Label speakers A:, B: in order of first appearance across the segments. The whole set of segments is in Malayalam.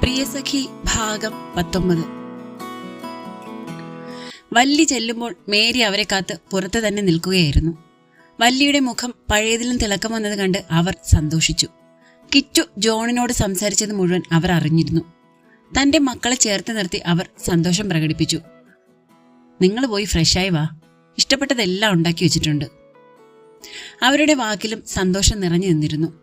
A: പ്രിയസഖി ഭാഗം പത്തൊമ്പത്. വല്ലി ചെല്ലുമ്പോൾ മേരി അവരെ കാത്ത് പുറത്ത് തന്നെ നിൽക്കുകയായിരുന്നു. വല്ലിയുടെ മുഖം പഴയതിലും തിളക്കം വന്നത് കണ്ട് അവർ സന്തോഷിച്ചു. കിച്ചു ജോണിനോട് സംസാരിച്ചത് മുഴുവൻ അവർ അറിഞ്ഞിരുന്നു. തന്റെ മക്കളെ ചേർത്ത് നിർത്തി അവർ സന്തോഷം പ്രകടിപ്പിച്ചു. നിങ്ങൾ പോയി ഫ്രഷായി വാ. ഇഷ്ടപ്പെട്ടതെല്ലാം ഉണ്ടാക്കി വെച്ചിട്ടുണ്ട്. അവരുടെ വാക്കിലും സന്തോഷം നിറഞ്ഞു നിന്നിരുന്നു.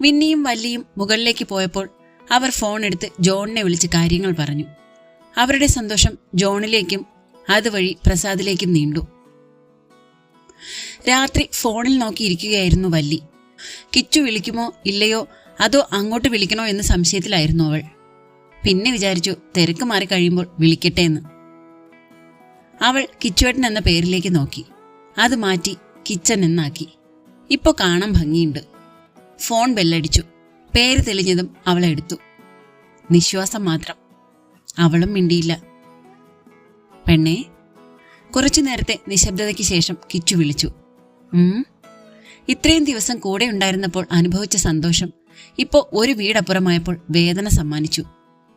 A: വിന്നിയും വല്ലിയും മുകളിലേക്ക് പോയപ്പോൾ അവർ ഫോൺ എടുത്ത് ജോണിനെ വിളിച്ച് കാര്യങ്ങൾ പറഞ്ഞു. അവരുടെ സന്തോഷം ജോണിലേക്കും അതുവഴി പ്രസാദിലേക്കും നീണ്ടു. രാത്രി ഫോണിൽ നോക്കിയിരിക്കുകയായിരുന്നു വല്ലി. കിച്ചു വിളിക്കുമോ ഇല്ലയോ അതോ അങ്ങോട്ട് വിളിക്കണോ എന്ന് സംശയത്തിലായിരുന്നു അവൾ. പിന്നെ വിചാരിച്ചു തിരക്ക് മാറി കഴിയുമ്പോൾ വിളിക്കട്ടെ എന്ന് അവൾ കിച്ചുവേട്ടൻ എന്ന പേരിലേക്ക് നോക്കി. അത് മാറ്റി കിച്ചൻ എന്നാക്കി. ഇപ്പോൾ കാണാൻ ഭംഗിയുണ്ട്. ഫോൺ ബെല്ലടിച്ചു. പേര് തെളിഞ്ഞതും അവളെ എടുത്തു. നിശ്വാസം മാത്രം. അവളും മിണ്ടിയില്ല. പെണ്ണേ കുറച്ചു നേരത്തെ നിശബ്ദതയ്ക്ക് ശേഷം കിച്ചു വിളിച്ചു. ഇത്രയും ദിവസം കൂടെ ഉണ്ടായിരുന്നപ്പോൾ അനുഭവിച്ച സന്തോഷം ഇപ്പോ ഒരു വീടപ്പുറമായപ്പോൾ വേദന സമ്മാനിച്ചു.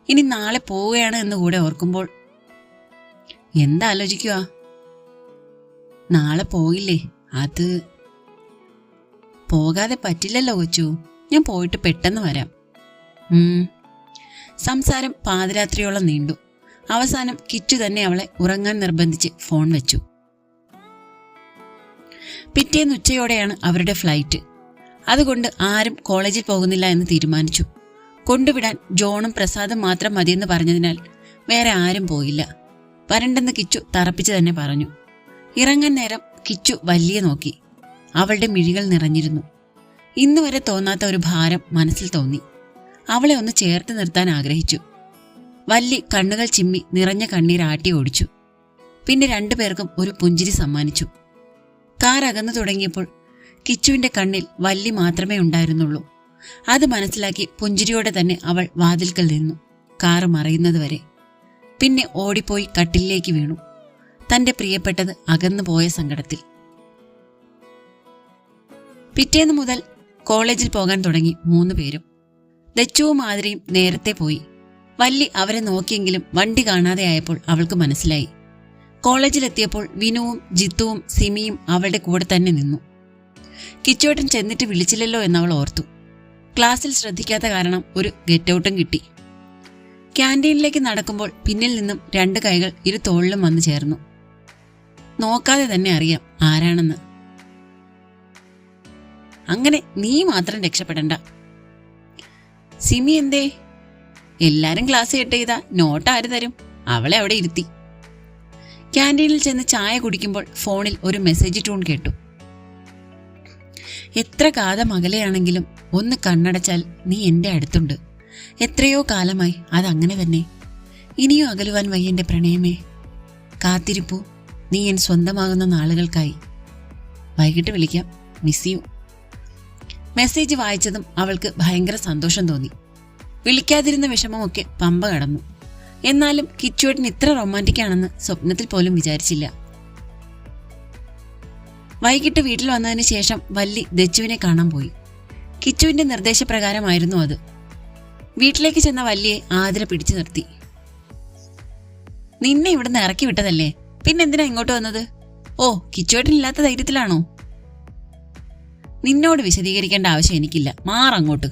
A: ഇനി നാളെ പോവുകയാണ് എന്ന് കൂടെ ഓർക്കുമ്പോൾ എന്താലോചിക്കുക നാളെ പോയില്ലേ അത് പോകാതെ പറ്റില്ലല്ലോ കൊച്ചു. ഞാൻ പോയിട്ട് പെട്ടെന്ന് വരാം. സംസാരം പാതിരാത്രിയോളം നീണ്ടു. അവസാനം കിച്ചു തന്നെ അവളെ ഉറങ്ങാൻ നിർബന്ധിച്ച് ഫോൺ വെച്ചു. പിറ്റേന്ന് ഉച്ചയോടെയാണ് അവരുടെ ഫ്ലൈറ്റ്. അതുകൊണ്ട് ആരും കോളേജിൽ പോകുന്നില്ല എന്ന് തീരുമാനിച്ചു. കൊണ്ടുവിടാൻ ജോണും പ്രസാദും മാത്രം മതിയെന്ന് പറഞ്ഞതിനാൽ വേറെ ആരും പോയില്ല. വരണ്ടെന്ന് കിച്ചു തറപ്പിച്ചു തന്നെ പറഞ്ഞു. ഇറങ്ങാൻ നേരം കിച്ചു വലിയ നോക്കി. അവളുടെ മിഴികൾ നിറഞ്ഞിരുന്നു. ഇന്നുവരെ തോന്നാത്ത ഒരു ഭാരം മനസ്സിൽ തോന്നി. അവളെ ഒന്ന് ചേർത്ത് നിർത്താൻ ആഗ്രഹിച്ചു. വല്ലി കണ്ണുകൾ ചിമ്മി നിറഞ്ഞ കണ്ണീർ ആട്ടി ഓടിച്ചു. പിന്നെ രണ്ടുപേർക്കും ഒരു പുഞ്ചിരി സമ്മാനിച്ചു. കാർ അകന്നു തുടങ്ങിയപ്പോൾ കിച്ചുവിന്റെ കണ്ണിൽ വല്ലി മാത്രമേ ഉണ്ടായിരുന്നുള്ളൂ. അത് മനസ്സിലാക്കി പുഞ്ചിരിയോടെ തന്നെ അവൾ വാതിൽക്കൽ നിന്നു കാറ് മറയുന്നതുവരെ പിന്നെ ഓടിപ്പോയി കട്ടിലേക്ക് വീണു. തന്റെ പ്രിയപ്പെട്ടത് അകന്നു പോയ സങ്കടത്തിൽ. പിറ്റേന്ന് മുതൽ കോളേജിൽ പോകാൻ തുടങ്ങി മൂന്ന് പേരും. ദച്ചുവും മാതിരിയും നേരത്തെ പോയി. വല്ലി അവരെ നോക്കിയെങ്കിലും വണ്ടി കാണാതെ ആയപ്പോൾ അവൾക്ക് മനസ്സിലായി. കോളേജിലെത്തിയപ്പോൾ വിനുവും ജിത്തുവും സിമിയും അവളുടെ കൂടെ തന്നെ നിന്നു. കിച്ചോട്ടൻ ചെന്നിട്ട് വിളിച്ചില്ലല്ലോ എന്നവൾ ഓർത്തു. ക്ലാസ്സിൽ ശ്രദ്ധിക്കാത്ത കാരണം ഒരു ഗെറ്റ് ഔട്ടും കിട്ടി. ക്യാന്റീനിലേക്ക് നടക്കുമ്പോൾ പിന്നിൽ നിന്നും രണ്ട് കൈകൾ ഇരു തോളിലും വന്നു ചേർന്നു. നോക്കാതെ തന്നെ അറിയാം ആരാണെന്ന്. അങ്ങനെ നീ മാത്രം രക്ഷപ്പെടണ്ട. സിമി എന്തേ? എല്ലാരും ക്ലാസ് കെട്ട് ചെയ്താ നോട്ട് ആര് തരും? അവളെ അവിടെ ഇരുത്തി. ക്യാന്റീനിൽ ചെന്ന് ചായ കുടിക്കുമ്പോൾ ഫോണിൽ ഒരു മെസ്സേജ് ടൂൺ കേട്ടു. എത്ര കാത അകലെയാണെങ്കിലും ഒന്ന് കണ്ണടച്ചാൽ നീ എന്റെ അടുത്തുണ്ട്. എത്രയോ കാലമായി അതങ്ങനെ തന്നെ. ഇനിയും അകലുവാൻ വയ്യ എന്റെ പ്രണയമേ. കാത്തിരിപ്പു. നീ എൻ സ്വന്തമാകുന്ന നാളുകൾക്കായി. വൈകിട്ട് വിളിക്കാം. മിസ് യു മെസ്സേജ് വായിച്ചതും അവൾക്ക് ഭയങ്കര സന്തോഷം തോന്നി. വിളിക്കാതിരുന്ന വിഷമമൊക്കെ പമ്പ കടന്നു. എന്നാലും കിച്ചുവേട്ടൻ ഇത്ര റൊമാന്റിക് ആണെന്ന് സ്വപ്നത്തിൽ പോലും വിചാരിച്ചില്ല. വൈകിട്ട് വീട്ടിൽ വന്നതിന് ശേഷം വല്ലി ദച്ചുവിനെ കാണാൻ പോയി. കിച്ചുവിന്റെ നിർദ്ദേശപ്രകാരമായിരുന്നു അത്. വീട്ടിലേക്ക് ചെന്ന വല്ലിയെ ആതിര പിടിച്ചു നിർത്തി. നിന്നെ ഇവിടുന്ന് ഇറക്കി വിട്ടതല്ലേ? പിന്നെന്തിനാ ഇങ്ങോട്ട് വന്നത്? ഓ കിച്ചുവേട്ടൻ ഇല്ലാത്ത ധൈര്യത്തിലാണോ? നിന്നോട് വിശദീകരിക്കേണ്ട ആവശ്യം എനിക്കില്ല. മാറങ്ങോട്ട്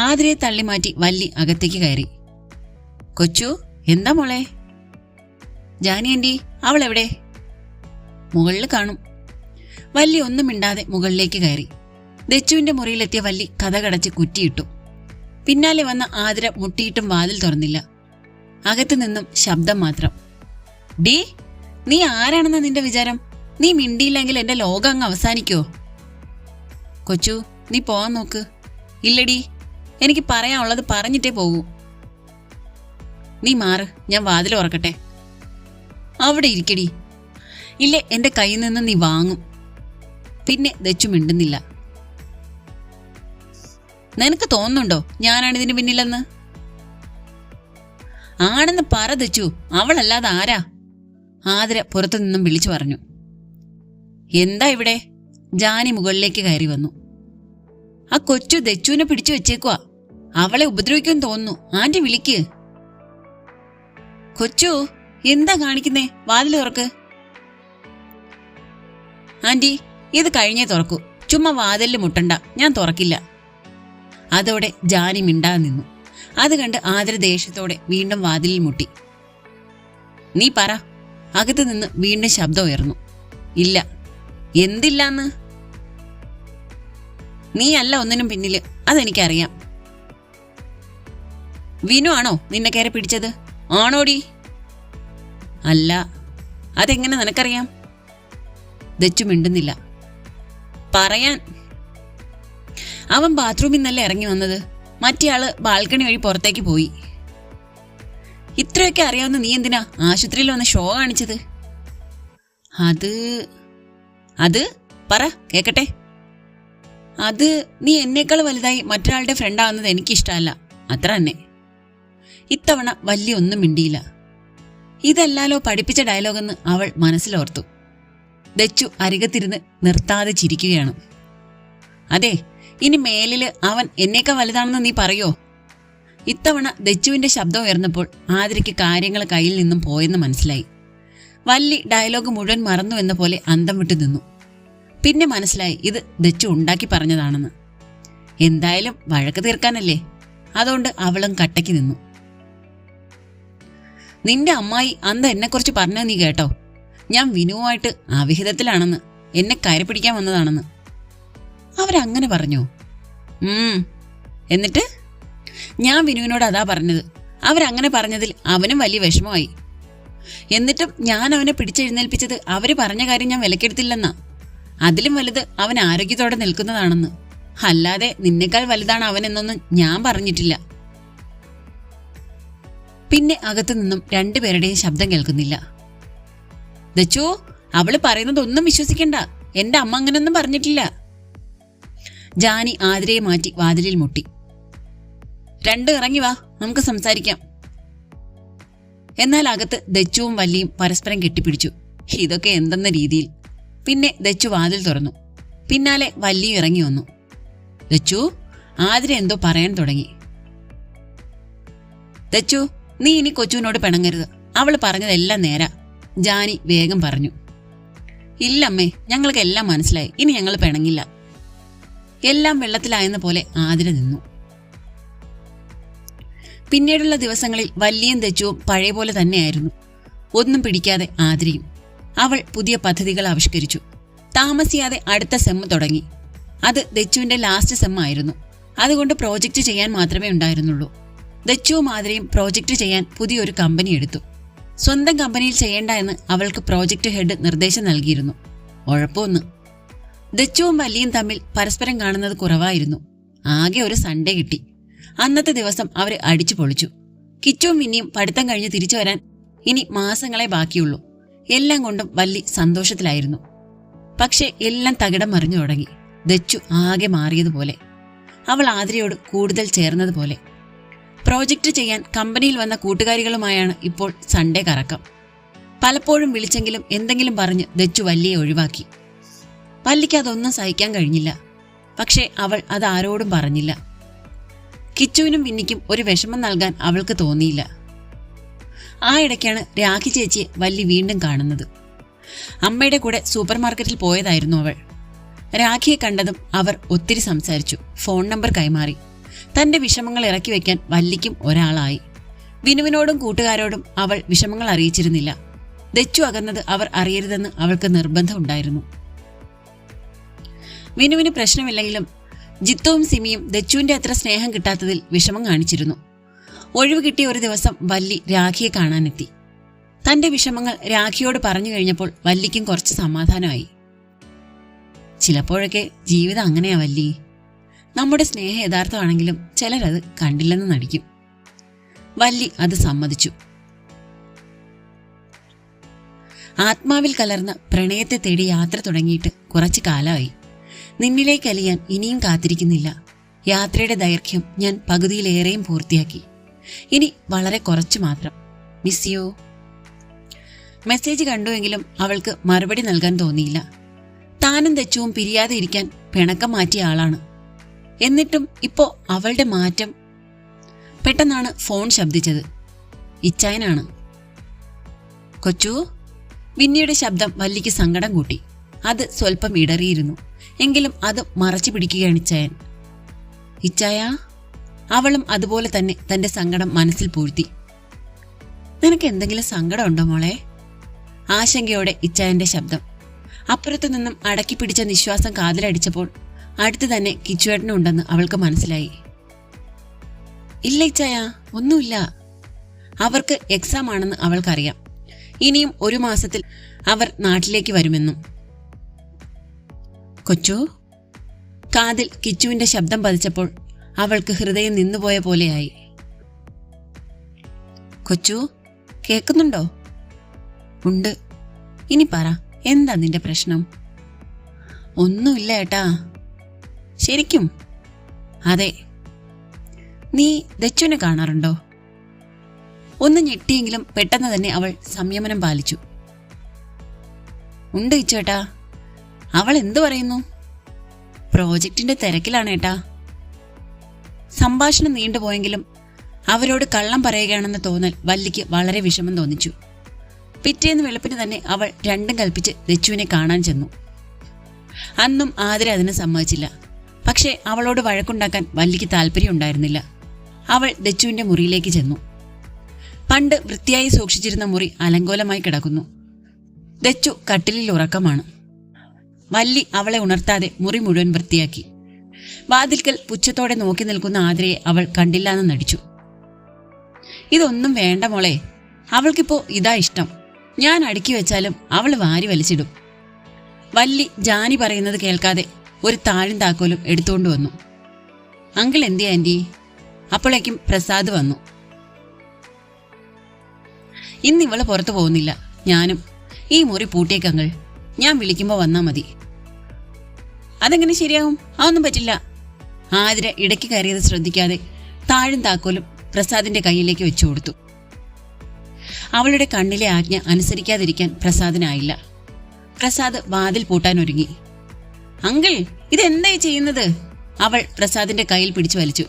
A: ആതിരയെ തള്ളിമാറ്റി വല്ലി അകത്തേക്ക് കയറി. കൊച്ചു എന്താ മോളെ? ജാനി അവൾ എവിടെ മുകളിൽ കാണും. വല്ലി ഒന്നും മിണ്ടാതെ മുകളിലേക്ക് കയറി. ദച്ചുവിന്റെ മുറിയിലെത്തിയ വല്ലി കഥകടച്ച് കുറ്റിയിട്ടു. പിന്നാലെ വന്ന ആതിര മുട്ടിയിട്ടും വാതിൽ തുറന്നില്ല. അകത്തു നിന്നും ശബ്ദം മാത്രം. ഡി നീ ആരാണെന്ന നിന്റെ വിചാരം? നീ മിണ്ടിയില്ലെങ്കിൽ എന്റെ ലോകം അങ്ങ് അവസാനിക്കോ കൊച്ചു നീ പോവാൻ നോക്ക്. ഇല്ലടി എനിക്ക് പറയാനുള്ളത് പറഞ്ഞിട്ടേ പോകൂ. നീ മാറ് ഞാൻ വാതിൽ ഉറക്കട്ടെ അവിടെ ഇരിക്കടി. ഇല്ല എന്റെ കയ്യിൽ നിന്ന് നീ വാങ്ങും. പിന്നെ ദച്ചു മിണ്ടുന്നില്ല. നിനക്ക് തോന്നുന്നുണ്ടോ ഞാനാണ് ഇതിന് പിന്നിലെന്ന്? ആണെന്ന് പറ ദച്ചു അവളല്ലാതെ ആരാ? ആതിര പുറത്തു നിന്നും വിളിച്ചു പറഞ്ഞു. എന്താ ഇവിടെ? ജാനി മുകളിലേക്ക് കയറി വന്നു. ആ കൊച്ചു ദച്ചുവിനെ പിടിച്ചു വെച്ചേക്കുവാ. അവളെ ഉപദ്രവിക്കാൻ തോന്നുന്നു. ആന്റി വിളിക്ക്. കൊച്ചു എന്താ കാണിക്കുന്നേ? വാതിൽ തുറക്ക്. ആന്റി ഇത് കഴിഞ്ഞേ തുറക്കൂ. ചുമ്മാ വാതിലിൽ മുട്ടണ്ട. ഞാൻ തുറക്കില്ല. അതോടെ ജാനി മിണ്ടാതെ നിന്നു. അത് കണ്ട് ആദര ദേഷ്യത്തോടെ വീണ്ടും വാതിലിൽ മുട്ടി. നീ പറ. അകത്ത് നിന്ന് വീണ്ടും ശബ്ദം ഉയർന്നു. ഇല്ല. എന്തില്ലാന്ന്? നീ അല്ല ഒന്നിനും പിന്നിൽ. അതെനിക്കറിയാം. വിനു ആണോ നിന്നെ കയറി പിടിച്ചത്? ആണോടി? അല്ല. അതെങ്ങനെ നിനക്കറിയാം? ദച്ചു മിണ്ടുന്നില്ല. പറയാൻ. അവൻ ബാത്റൂമിൽ നിന്നല്ല ഇറങ്ങി വന്നത്? മറ്റേയാൾ ബാൽക്കണി വഴി പുറത്തേക്ക് പോയി. ഇത്രയൊക്കെ അറിയാവുന്ന നീ എന്തിനാ ആശുപത്രിയിൽ വന്ന് ഷോ കാണിച്ചത്? അത്. അത്? പറ കേക്കട്ടെ. അത് നീ എന്നേക്കാൾ വലുതായി മറ്റൊരാളുടെ ഫ്രണ്ടാവുന്നത് എനിക്കിഷ്ടമല്ല. അത്ര തന്നെ. ഇത്തവണ വലിയ ഒന്നും മിണ്ടിയില്ല. ഇതല്ലാലോ പഠിപ്പിച്ച ഡയലോഗെന്ന് അവൾ മനസ്സിലോർത്തു. ദച്ചു അരികത്തിരുന്ന് നിർത്താതെ ചിരിക്കുകയാണ്. അതെ ഇനി മേലിൽ അവൻ എന്നേക്കാൾ വലുതാണെന്ന് നീ പറയോ? ഇത്തവണ ദച്ചുവിന്റെ ശബ്ദം ഉയർന്നപ്പോൾ ആതിരയ്ക്ക് കാര്യങ്ങൾ കയ്യിൽ നിന്നും പോയെന്ന് മനസ്സിലായി. വല്ലി ഡയലോഗ് മുഴുവൻ മറന്നു എന്ന പോലെ അന്തം വിട്ടു നിന്നു. പിന്നെ മനസ്സിലായി ഇത് ദച്ചു ഉണ്ടാക്കി പറഞ്ഞതാണെന്ന്. എന്തായാലും വഴക്ക് തീർക്കാനല്ലേ? അതുകൊണ്ട് അവളും കട്ടയ്ക്ക് നിന്നു. നിന്റെ അമ്മായി അന്ന് എന്നെക്കുറിച്ച് പറഞ്ഞ നീ കേട്ടോ? ഞാൻ വിനുവായിട്ട് അവിഹിതത്തിലാണെന്ന് എന്നെ കയറി പിടിക്കാൻ വന്നതാണെന്ന്. അവരങ്ങനെ പറഞ്ഞു. എന്നിട്ട്? ഞാൻ വിനുവിനോട് അതാ പറഞ്ഞത്. അവരങ്ങനെ പറഞ്ഞതിൽ അവനും വലിയ വിഷമമായി. എന്നിട്ടും ഞാൻ അവനെ പിടിച്ചെഴുന്നേൽപ്പിച്ചത് അവർ പറഞ്ഞ കാര്യം ഞാൻ വിലക്കെടുത്തില്ലെന്നാ. അതിലും വലുത് അവൻ ആരോഗ്യത്തോടെ നിൽക്കുന്നതാണെന്ന്. അല്ലാതെ നിന്നേക്കാൾ വലുതാണ് അവനെന്നൊന്നും ഞാൻ പറഞ്ഞിട്ടില്ല. പിന്നെ അകത്തു നിന്നും രണ്ടുപേരുടെയും ശബ്ദം കേൾക്കുന്നില്ല. ദച്ചു അവൾ പറയുന്നതൊന്നും വിശ്വസിക്കണ്ട. എന്റെ അമ്മ അങ്ങനൊന്നും പറഞ്ഞിട്ടില്ല. ജാനി ആതിരയെ മാറ്റി വാതിലിൽ മുട്ടി. രണ്ട് ഇറങ്ങി വാ നമുക്ക് സംസാരിക്കാം. എന്നാൽ അകത്ത് ദച്ചുവും വല്ലിയും പരസ്പരം കെട്ടിപ്പിടിച്ചു. ഇതൊക്കെ എന്തെന്ന രീതിയിൽ. പിന്നെ ദച്ചു വാതിൽ തുറന്നു. പിന്നാലെ വല്ലിയും ഇറങ്ങി വന്നു. ദച്ചു ആതിര എന്തോ പറയാൻ തുടങ്ങി. ദച്ചു നീ ഇനി കൊച്ചുവിനോട് പിണങ്ങരുത്. അവൾ പറഞ്ഞതെല്ലാം നേരാ. ജാനി വേഗം പറഞ്ഞു. ഇല്ലമ്മേ ഞങ്ങൾക്ക് എല്ലാം മനസ്സിലായി. ഇനി ഞങ്ങൾ പിണങ്ങില്ല. എല്ലാം വെള്ളത്തിലായെന്ന പോലെ ആതിര നിന്നു. പിന്നീടുള്ള ദിവസങ്ങളിൽ വല്ലിയും തെച്ചുവും പഴയ പോലെ തന്നെയായിരുന്നു. ഒന്നും പിടിക്കാതെ ആതിരയും. അവൾ പുതിയ പദ്ധതികൾ ആവിഷ്കരിച്ചു. താമസിയാതെ അടുത്ത സെമ്മ് തുടങ്ങി. അത് ദച്ചുവിന്റെ ലാസ്റ്റ് സെം ആയിരുന്നു. അതുകൊണ്ട് പ്രോജക്റ്റ് ചെയ്യാൻ മാത്രമേ ഉണ്ടായിരുന്നുള്ളൂ. ദച്ചു മാതിരിയും പ്രോജക്റ്റ് ചെയ്യാൻ പുതിയൊരു കമ്പനി എടുത്തു. സ്വന്തം കമ്പനിയിൽ ചെയ്യേണ്ട എന്ന് അവൾക്ക് പ്രോജക്റ്റ് ഹെഡ് നിർദ്ദേശം നൽകിയിരുന്നു. ഉഴപ്പൊന്ന്. ദച്ചുവും വല്ലിയും തമ്മിൽ പരസ്പരം കാണുന്നത് കുറവായിരുന്നു. ആകെ ഒരു സൺഡേ കിട്ടി. അന്നത്തെ ദിവസം അവർ അടിച്ചു പൊളിച്ചു. കിച്ചുവും മിന്നിയും പഠിത്തം കഴിഞ്ഞ് തിരിച്ചു വരാൻ ഇനി മാസങ്ങളെ ബാക്കിയുള്ളൂ. എല്ലാം കൊണ്ടും വല്ലി സന്തോഷത്തിലായിരുന്നു. പക്ഷെ എല്ലാം തകിടം മറിഞ്ഞു തുടങ്ങി. ദച്ചു ആകെ മാറിയതുപോലെ. അവൾ ആതിരയോട് കൂടുതൽ ചേർന്നതുപോലെ. പ്രോജക്റ്റ് ചെയ്യാൻ കമ്പനിയിൽ വന്ന കൂട്ടുകാരികളുമായാണ് ഇപ്പോൾ സൺഡേ കറക്കം. പലപ്പോഴും വിളിച്ചെങ്കിലും എന്തെങ്കിലും പറഞ്ഞ് ദച്ചു വല്ലിയെ ഒഴിവാക്കി. വല്ലിക്ക് അതൊന്നും സഹിക്കാൻ കഴിഞ്ഞില്ല. പക്ഷേ അവൾ അത് ആരോടും പറഞ്ഞില്ല. കിച്ചുവിനും വിന്നിക്കും ഒരു വിഷമം നൽകാൻ അവൾക്ക് തോന്നിയില്ല. ആ ഇടയ്ക്കാണ് രാഖി ചേച്ചിയെ വല്ലി വീണ്ടും കാണുന്നത്. അമ്മയുടെ കൂടെ സൂപ്പർ മാർക്കറ്റിൽ പോയതായിരുന്നു അവൾ. രാഖിയെ കണ്ടതും അവർ ഒത്തിരി സംസാരിച്ചു. ഫോൺ നമ്പർ കൈമാറി. തന്റെ വിഷമങ്ങൾ ഇറക്കി വയ്ക്കാൻ വല്ലിക്കും ഒരാളായി. വിനുവിനോടും കൂട്ടുകാരോടും അവൾ വിഷമങ്ങൾ അറിയിച്ചിരുന്നില്ല. ദച്ചു അകന്നത് അവർ അറിയരുതെന്ന് അവൾക്ക് നിർബന്ധമുണ്ടായിരുന്നു വിനുവിന് പ്രശ്നമില്ലെങ്കിലും ജിത്തുവും സിമിയും ദച്ചുവിന്റെ അത്ര സ്നേഹം കിട്ടാത്തതിൽ വിഷമം കാണിച്ചിരുന്നു. ഒഴിവ് കിട്ടിയ ഒരു ദിവസം വല്ലി രാഖിയെ കാണാനെത്തി. തന്റെ വിഷമങ്ങൾ രാഖിയോട് പറഞ്ഞു കഴിഞ്ഞപ്പോൾ വല്ലിക്കും കുറച്ച് സമാധാനമായി. ചിലപ്പോഴൊക്കെ ജീവിതം അങ്ങനെയാ വല്ലി. നമ്മുടെ സ്നേഹം യഥാർത്ഥമാണെങ്കിലും ചിലരത് കണ്ടില്ലെന്ന് നടിക്കും. വല്ലി അത് സമ്മതിച്ചു. ആത്മാവിൽ കലർന്ന പ്രണയത്തെ തേടി യാത്ര തുടങ്ങിയിട്ട് കുറച്ചു കാലമായി. നിന്നിലേക്ക് അലിയാൻ ഇനിയും കാത്തിരിക്കുന്നില്ല. യാത്രയുടെ ദൈർഘ്യം ഞാൻ പകുതിയിലേറെയും പൂർത്തിയാക്കി. ഇനി വളരെ കുറച്ചു മാത്രം. മിസ് യു മെസ്സേജ് കണ്ടുവെങ്കിലും അവൾക്ക് മറുപടി നൽകാൻ തോന്നിയില്ല. താനും തെച്ചുവും പിരിയാതെ ഇരിക്കാൻ പിണക്കം മാറ്റിയ ആളാണ്. എന്നിട്ടും ഇപ്പോ അവളുടെ മാറ്റം പെട്ടെന്നാണ് ഫോൺ ശബ്ദിച്ചത്. ഇച്ചായനാണ്. കൊച്ചു വിന്നിയുടെ ശബ്ദം വല്ലിക്ക് സങ്കടം കൂട്ടി. അത് സ്വല്പം ഇടറിയിരുന്നു. എങ്കിലും അത് മറച്ചു പിടിക്കുകയാണ് ഇച്ചായൻ. ഇച്ചായ അവളും അതുപോലെ തന്നെ തന്റെ സങ്കടം മനസ്സിൽ പൂഴ്ത്തി. നിനക്ക് എന്തെങ്കിലും സങ്കടമുണ്ടോ മോളെ? ആശങ്കയോടെ ഇച്ചായന്റെ ശബ്ദം. അപ്പുറത്തു നിന്നും അടക്കി പിടിച്ച നിശ്വാസം കാതിലടിച്ചപ്പോൾ അടുത്ത് തന്നെ കിച്ചുവേട്ടനുണ്ടെന്ന് അവൾക്ക് മനസ്സിലായി. ഇല്ല ഇച്ചായ ഒന്നുമില്ല. അവർക്ക് എക്സാം ആണെന്ന് അവൾക്കറിയാം. ഇനിയും ഒരു മാസത്തിൽ അവർ നാട്ടിലേക്ക് വരുമെന്നും. കൊച്ചു? കാതിൽ കിച്ചുവിന്റെ ശബ്ദം പതിച്ചപ്പോൾ അവൾക്ക് ഹൃദയം നിന്നുപോയ പോലെയായി. കൊച്ചു കേൾക്കുന്നുണ്ടോ? ഉണ്ട്. ഇനി പറ എന്താ നിന്റെ പ്രശ്നം? ഒന്നുമില്ല ഏട്ടാ. ശരിക്കും? അതെ. നീ ദച്ചുവിനെ കാണാറുണ്ടോ? ഒന്ന് ഞെട്ടിയെങ്കിലും പെട്ടെന്ന് തന്നെ അവൾ സംയമനം പാലിച്ചു. ഉണ്ട് ഇച്ചേട്ടാ. അവൾ എന്തു പറയുന്നു? പ്രോജക്റ്റിന്റെ തിരക്കിലാണ് ഏട്ടാ. സംഭാഷണം നീണ്ടുപോയെങ്കിലും അവരോട് കള്ളം പറയുകയാണെന്ന് തോന്നൽ വല്ലിക്ക് വളരെ വിഷമം തോന്നിച്ചു. പിറ്റേന്ന് വെളുപ്പിന് തന്നെ അവൾ രണ്ടും കൽപ്പിച്ച് രച്ചുവിനെ കാണാൻ ചെന്നു. അന്നും ആതിര അതിന് സമ്മതിച്ചില്ല. പക്ഷേ അവളോട് വഴക്കുണ്ടാക്കാൻ വല്ലിക്ക് താല്പര്യമുണ്ടായിരുന്നില്ല അവൾ ദച്ചുവിന്റെ മുറിയിലേക്ക് ചെന്നു. പണ്ട് വൃത്തിയായി സൂക്ഷിച്ചിരുന്ന മുറി അലങ്കോലമായി കിടക്കുന്നു. ദച്ചു കട്ടിലിൽ ഉറക്കമാണ്. വല്ലി അവളെ ഉണർത്താതെ മുറി മുഴുവൻ വൃത്തിയാക്കി. വാതിൽക്കൽ പുച്ഛത്തോടെ നോക്കി നിൽക്കുന്ന ആതിരയെ അവൾ കണ്ടില്ലാന്ന് നടിച്ചു. ഇതൊന്നും വേണ്ട മോളെ. അവൾക്കിപ്പോ ഇതാ ഇഷ്ടം. ഞാൻ അടുക്കി വെച്ചാലും അവൾ വാരി വലിച്ചിടും. വല്ലി ജാനി പറയുന്നത് കേൾക്കാതെ ഒരു താഴും താക്കോലും എടുത്തുകൊണ്ട് വന്നു. അങ്കിൾ എന്തിയാ ആന്റി അപ്പോഴേക്കും പ്രസാദ് വന്നു. ഇന്ന് ഇവൾ പുറത്തു പോകുന്നില്ല. ഞാനും ഈ മുറി പൂട്ടിയേക്കങ്ങൾ ഞാൻ വിളിക്കുമ്പോൾ വന്നാ മതി. അതെങ്ങനെ ശരിയാവും? അതൊന്നും പറ്റില്ല. ആതിര ഇടയ്ക്ക് കയറിയത് ശ്രദ്ധിക്കാതെ താഴും താക്കോലും പ്രസാദിന്റെ കയ്യിലേക്ക് വെച്ചു കൊടുത്തു. അവളുടെ കണ്ണിലെ ആജ്ഞ അനുസരിക്കാതിരിക്കാൻ പ്രസാദിനായില്ല. പ്രസാദ് വാതിൽ പൂട്ടാൻ ഒരുങ്ങി. അങ്കിൾ ഇതെന്തായി ചെയ്യുന്നത്? അവൾ പ്രസാദിന്റെ കയ്യിൽ പിടിച്ചു വലിച്ചു.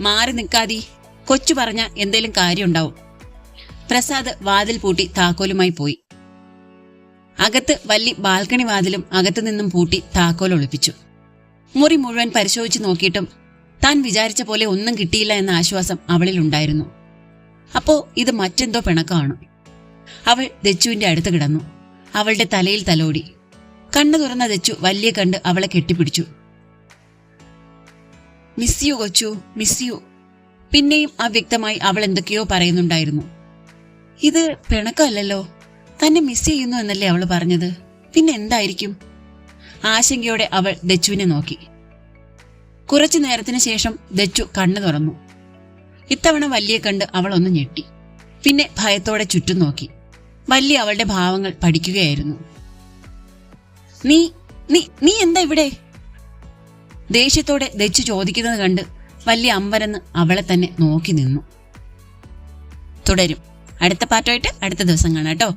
A: മാറി നിൽക്കാതി കൊച്ചു പറഞ്ഞ എന്തേലും കാര്യമുണ്ടാവും പ്രസാദ് വാതിൽ പൂട്ടി താക്കോലുമായി പോയി. അകത്ത് വല്ലി ബാൽക്കണി വാതിലും അകത്തു നിന്നും പൂട്ടി താക്കോൽ ഒളിപ്പിച്ചു. മുറി മുഴുവൻ പരിശോധിച്ചു നോക്കിയിട്ടും താൻ വിചാരിച്ച പോലെ ഒന്നും കിട്ടിയില്ല എന്ന ആശ്വാസം അവളിൽ ഉണ്ടായിരുന്നു. അപ്പോ ഇത് മറ്റെന്തോ പിണക്കമാണ്. അവൾ ദച്ചുവിന്റെ അടുത്ത് കിടന്നു. അവളുടെ തലയിൽ തലോടി. കണ്ണു തുറന്ന ദച്ചു വല്യ കണ്ട് അവളെ കെട്ടിപ്പിടിച്ചു. മിസ് യു കൊച്ചു മിസ് യു. പിന്നെയും അവ്യക്തമായി അവൾ എന്തൊക്കെയോ പറയുന്നുണ്ടായിരുന്നു. ഇത് പിണക്കമല്ലല്ലോ. തന്നെ മിസ് ചെയ്യുന്നു എന്നല്ലേ അവൾ പറഞ്ഞത്? പിന്നെ എന്തായിരിക്കും? ആശങ്കയോടെ അവൾ ദച്ചുവിനെ നോക്കി. കുറച്ചു നേരത്തിന് ശേഷം ദച്ചു കണ്ണു തുറന്നു. ഇത്തവണ വല്യെ കണ്ട് അവൾ ഒന്ന് ഞെട്ടി. പിന്നെ ഭയത്തോടെ ചുറ്റും നോക്കി. വല്യ അവളുടെ ഭാവങ്ങൾ പഠിക്കുകയായിരുന്നു. നീ നീ നീ എന്താ ഇവിടെ? ദേഷ്യത്തോടെ ദച്ചു ചോദിക്കുന്നത് കണ്ട് വലിയ അമ്പരന്ന് അവളെ തന്നെ നോക്കി നിന്നു. തുടരും. അടുത്ത പാട്ടുമായിട്ട് അടുത്ത ദിവസം കാണാം കേട്ടോ.